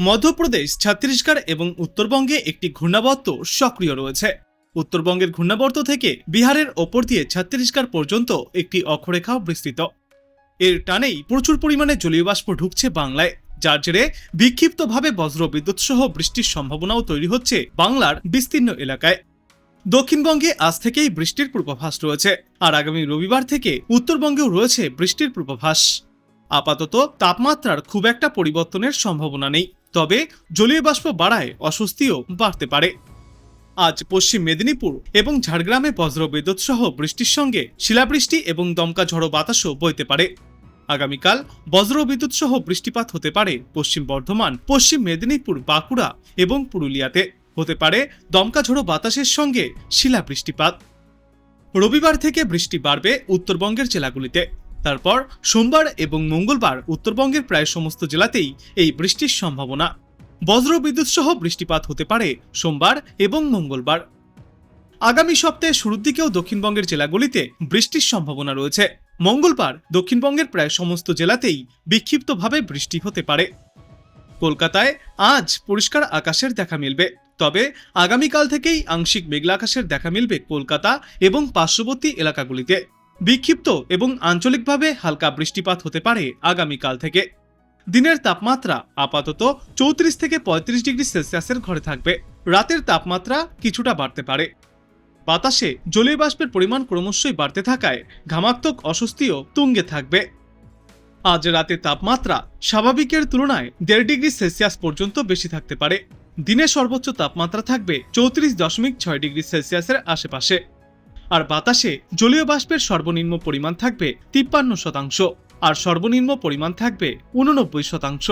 মধ্যপ্রদেশ, ছত্তিশগড় এবং উত্তরবঙ্গে একটি ঘূর্ণাবর্ত সক্রিয় রয়েছে। উত্তরবঙ্গের ঘূর্ণাবর্ত থেকে বিহারের ওপর দিয়ে ছত্তিশগড় পর্যন্ত একটি অক্ষরেখাও বিস্তৃত। এর টানেই প্রচুর পরিমাণে জলীয় বাষ্প ঢুকছে বাংলায়, যার জেরে বিক্ষিপ্তভাবে বজ্র বিদ্যুৎ সহ বৃষ্টির সম্ভাবনাও তৈরি হচ্ছে বাংলার বিস্তীর্ণ এলাকায়। দক্ষিণবঙ্গে আজ থেকেই বৃষ্টির পূর্বাভাস রয়েছে, আর আগামী রবিবার থেকে উত্তরবঙ্গেও রয়েছে বৃষ্টির পূর্বাভাস। আপাতত তাপমাত্রার খুব একটা পরিবর্তনের সম্ভাবনা নেই। তবে জলীয় বাষ্প বাড়ায় অস্বস্তিও বাড়তে পারে। আজ পশ্চিম মেদিনীপুর এবং ঝাড়গ্রামে বজ্রবিদ্যুৎ সহ বৃষ্টির সঙ্গে শিলাবৃষ্টি এবং দমকা ঝড়ো বাতাসও বইতে পারে। আগামীকাল বজ্রবিদ্যুৎ সহ বৃষ্টিপাত হতে পারে পশ্চিম বর্ধমান, পশ্চিম মেদিনীপুর, বাঁকুড়া এবং পুরুলিয়াতে। হতে পারে দমকা ঝড়ো বাতাসের সঙ্গে শিলাবৃষ্টিপাত। রবিবার থেকে বৃষ্টি বাড়বে উত্তরবঙ্গের জেলাগুলিতে। তারপর সোমবার এবং মঙ্গলবার উত্তরবঙ্গের প্রায় সমস্ত জেলাতেই এই বৃষ্টির সম্ভাবনা। বজ্রবিদ্যুৎ সহ বৃষ্টিপাত হতে পারে সোমবার এবং মঙ্গলবার। আগামী সপ্তাহে শুরুর দিকেও দক্ষিণবঙ্গের জেলাগুলিতে বৃষ্টির সম্ভাবনা রয়েছে। মঙ্গলবার দক্ষিণবঙ্গের প্রায় সমস্ত জেলাতেই বিক্ষিপ্তভাবে বৃষ্টি হতে পারে। কলকাতায় আজ পরিষ্কার আকাশের দেখা মিলবে, তবে আগামীকাল থেকেই আংশিক মেঘলা আকাশের দেখা মিলবে কলকাতা এবং পার্শ্ববর্তী এলাকাগুলিতে। বিক্ষিপ্ত এবং আঞ্চলিকভাবে হালকা বৃষ্টিপাত হতে পারে আগামীকাল থেকে। দিনের তাপমাত্রা আপাতত চৌত্রিশ থেকে পঁয়ত্রিশ ডিগ্রি সেলসিয়াসের ঘরে থাকবে। রাতের তাপমাত্রা কিছুটা বাড়তে পারে। বাতাসে জলীয় বাষ্পের পরিমাণ ক্রমশই বাড়তে থাকায় ঘামাত্মক অস্বস্তিও তুঙ্গে থাকবে। আজ রাতে তাপমাত্রা স্বাভাবিকের তুলনায় দেড় ডিগ্রি সেলসিয়াস পর্যন্ত বেশি থাকতে পারে। দিনে সর্বোচ্চ তাপমাত্রা থাকবে চৌত্রিশ দশমিক ছয় ডিগ্রি সেলসিয়াসের আশেপাশে। আর বাতাসে জলীয় বাষ্পের সর্বনিম্ন পরিমাণ থাকবে তিপ্পান্ন শতাংশ, আর সর্বনিম্ন পরিমাণ থাকবে উননব্বই শতাংশ।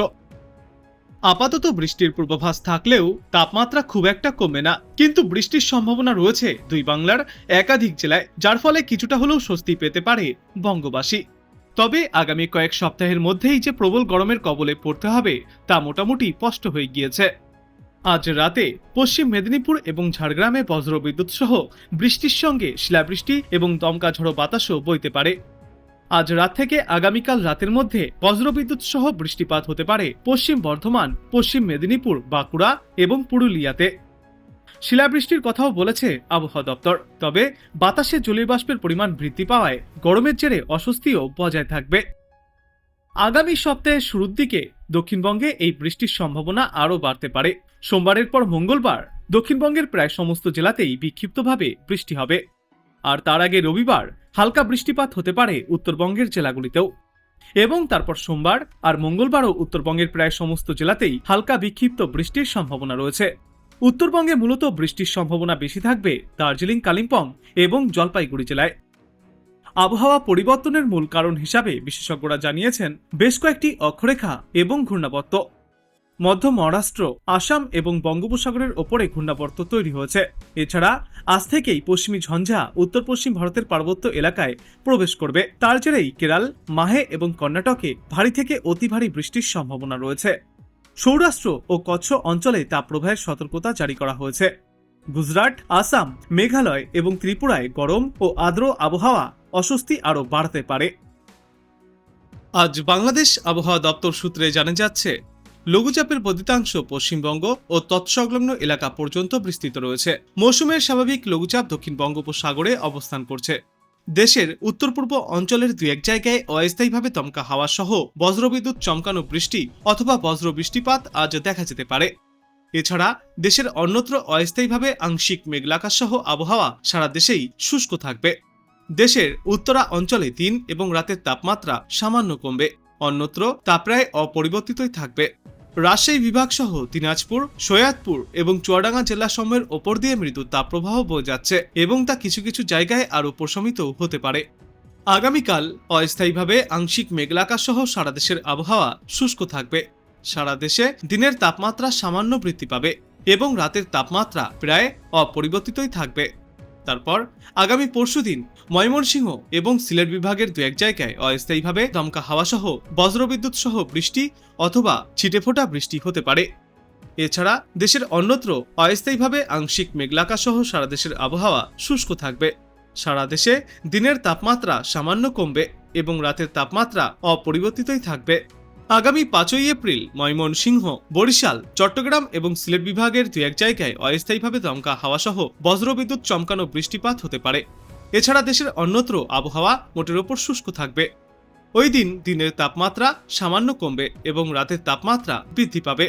আপাতত বৃষ্টির পূর্বাভাস থাকলেও তাপমাত্রা খুব একটা কমবে না, কিন্তু বৃষ্টির সম্ভাবনা রয়েছে দুই বাংলার একাধিক জেলায়, যার ফলে কিছুটা হলেও স্বস্তি পেতে পারে বঙ্গবাসী। তবে আগামী কয়েক সপ্তাহের মধ্যেই যে প্রবল গরমের কবলে পড়তে হবে, তা মোটামুটি স্পষ্ট হয়ে গিয়েছে। আজ রাতে পশ্চিম মেদিনীপুর এবং ঝাড়গ্রামে বজ্রবিদ্যুৎ সহ বৃষ্টির সঙ্গে শিলাবৃষ্টি এবং দমকা ঝড়ো বাতাসও বইতে পারে। আজ রাত থেকে আগামীকাল রাতের মধ্যে বজ্রবিদ্যুৎ সহ বৃষ্টিপাত হতে পারে পশ্চিম বর্ধমান, পশ্চিম মেদিনীপুর, বাঁকুড়া এবং পুরুলিয়াতে। শিলাবৃষ্টির কথাও বলেছে আবহাওয়া দপ্তর। তবে বাতাসে জলীয় বাষ্পের পরিমাণ বৃদ্ধি পাওয়ায় গরমের জেরে অস্বস্তিও বজায় থাকবে। আগামী সপ্তাহের শুরুর দিকে দক্ষিণবঙ্গে এই বৃষ্টির সম্ভাবনা আরও বাড়তে পারে। সোমবারের পর মঙ্গলবার দক্ষিণবঙ্গের প্রায় সমস্ত জেলাতেই বিক্ষিপ্তভাবে বৃষ্টি হবে। আর তার আগে রবিবার হালকা বৃষ্টিপাত হতে পারে উত্তরবঙ্গের জেলাগুলিতেও। এবং তারপর সোমবার আর মঙ্গলবারও উত্তরবঙ্গের প্রায় সমস্ত জেলাতেই হালকা বিক্ষিপ্ত বৃষ্টির সম্ভাবনা রয়েছে। উত্তরবঙ্গে মূলত বৃষ্টির সম্ভাবনা বেশি থাকবে দার্জিলিং, কালিম্পং এবং জলপাইগুড়ি জেলায়। আবহাওয়া পরিবর্তনের মূল কারণ হিসাবে বিশেষজ্ঞরা জানিয়েছেন, বেশ কয়েকটি অক্ষরেখা এবং ঘূর্ণাবর্ত। মধ্য মহারাষ্ট্র, আসাম এবং বঙ্গোপসাগরের ওপরে ঘূর্ণাবর্ত তৈরি হয়েছে। এছাড়া আজ থেকেই পশ্চিমী ঝঞ্ঝা উত্তর পশ্চিম ভারতের পার্বত্য এলাকায় প্রবেশ করবে। তার জেরেই কেরাল, মাহে এবং কর্ণাটকে ভারী থেকে অতি ভারী বৃষ্টির সম্ভাবনা রয়েছে। সৌরাষ্ট্র ও কচ্ছ অঞ্চলে তাপপ্রবাহের সতর্কতা জারি করা হয়েছে। গুজরাট, আসাম, মেঘালয় এবং ত্রিপুরায় গরম ও আর্দ্র আবহাওয়া অস্বস্তি আরও বাড়তে পারে। আজ বাংলাদেশ আবহাওয়া দপ্তর সূত্রে জানা যাচ্ছে লঘুচাপের বদিতাংশ পশ্চিমবঙ্গ ও তৎসংলগ্ন এলাকা পর্যন্ত বিস্তৃত রয়েছে। মৌসুমের স্বাভাবিক লঘুচাপ দক্ষিণ বঙ্গোপসাগরে অবস্থান করছে। দেশের উত্তর পূর্ব অঞ্চলের দু এক জায়গায় অস্থায়ীভাবে দমকা হাওয়া সহ বজ্রবিদ্যুৎ চমকানো বৃষ্টি অথবা বজ্র বৃষ্টিপাত আজ দেখা যেতে পারে। এছাড়া দেশের অন্যত্র অস্থায়ীভাবে আংশিক মেঘলাকাশ সহ আবহাওয়া সারা দেশেই শুষ্ক থাকবে। দেশের উত্তরা অঞ্চলে দিন এবং রাতের তাপমাত্রা সামান্য কমবে। অন্যত্র তা প্রায় অপরিবর্তিতই থাকবে। রাজশাহী বিভাগ সহ দিনাজপুর, সৈয়াদপুর এবং চুয়াডাঙ্গা জেলা সমূহের ওপর দিয়ে মৃদু তাপপ্রবাহ বয়ে যাচ্ছে এবং তা কিছু কিছু জায়গায় আরও প্রশমিত হতে পারে। আগামীকাল অস্থায়ীভাবে আংশিক মেঘলাকাশ সহ সারা দেশের আবহাওয়া শুষ্ক থাকবে। সারা দেশে দিনের তাপমাত্রা সামান্য বৃদ্ধি পাবে এবং রাতের তাপমাত্রা প্রায় অপরিবর্তিতই থাকবে। তারপর আগামী পরশুদিন ময়মনসিংহ এবং সিলেট বিভাগের দু এক জায়গায় অস্থায়ীভাবে দমকা হাওয়া সহ বজ্রবিদ্যুৎ সহ বৃষ্টি অথবা ছিটেফোঁটা বৃষ্টি হতে পারে। এছাড়া দেশের অন্যত্র অস্থায়ীভাবে আংশিক মেঘলাকা সহ সারা দেশের আবহাওয়া শুষ্ক থাকবে। সারা দেশে দিনের তাপমাত্রা সামান্য কমবে এবং রাতের তাপমাত্রা অপরিবর্তিতই থাকবে। আগামী পাঁচই এপ্রিল ময়মনসিংহ, বরিশাল, চট্টগ্রাম এবং সিলেট বিভাগের দু এক জায়গায় অস্থায়ীভাবে দমকা হাওয়াসহ বজ্রবিদ্যুৎ চমকানো বৃষ্টিপাত হতে পারে। এছাড়া দেশের অন্যত্র আবহাওয়া মোটের ওপর শুষ্ক থাকবে। ওই দিন দিনের তাপমাত্রা সামান্য কমবে এবং রাতের তাপমাত্রা বৃদ্ধি পাবে।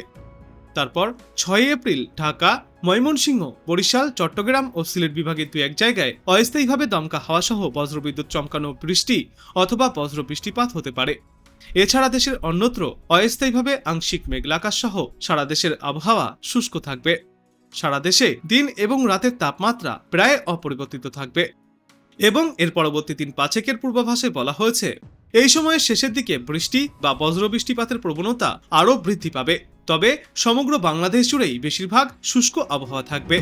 তারপর ছয় এপ্রিল ঢাকা, ময়মনসিংহ, বরিশাল, চট্টগ্রাম ও সিলেট বিভাগের দু এক জায়গায় অস্থায়ীভাবে দমকা হাওয়াসহ বজ্রবিদ্যুৎ চমকানো বৃষ্টি অথবা বজ্র বৃষ্টিপাত হতে পারে। এছাড়া দেশের অন্যত্র অস্থায়ীভাবে আংশিক মেঘলাকাশ সহ সারা দেশের আবহাওয়া শুষ্ক থাকবে। সারা দেশে দিন এবং রাতের তাপমাত্রা প্রায় অপরিবর্তিত থাকবে। এবং এর পরবর্তী দিন পাঁচেকের পূর্বাভাসে বলা হয়েছে, এই সময়ের শেষের দিকে বৃষ্টি বা বজ্র বৃষ্টিপাতের প্রবণতা আরও বৃদ্ধি পাবে। তবে সমগ্র বাংলাদেশ জুড়েই বেশিরভাগ শুষ্ক আবহাওয়া থাকবে।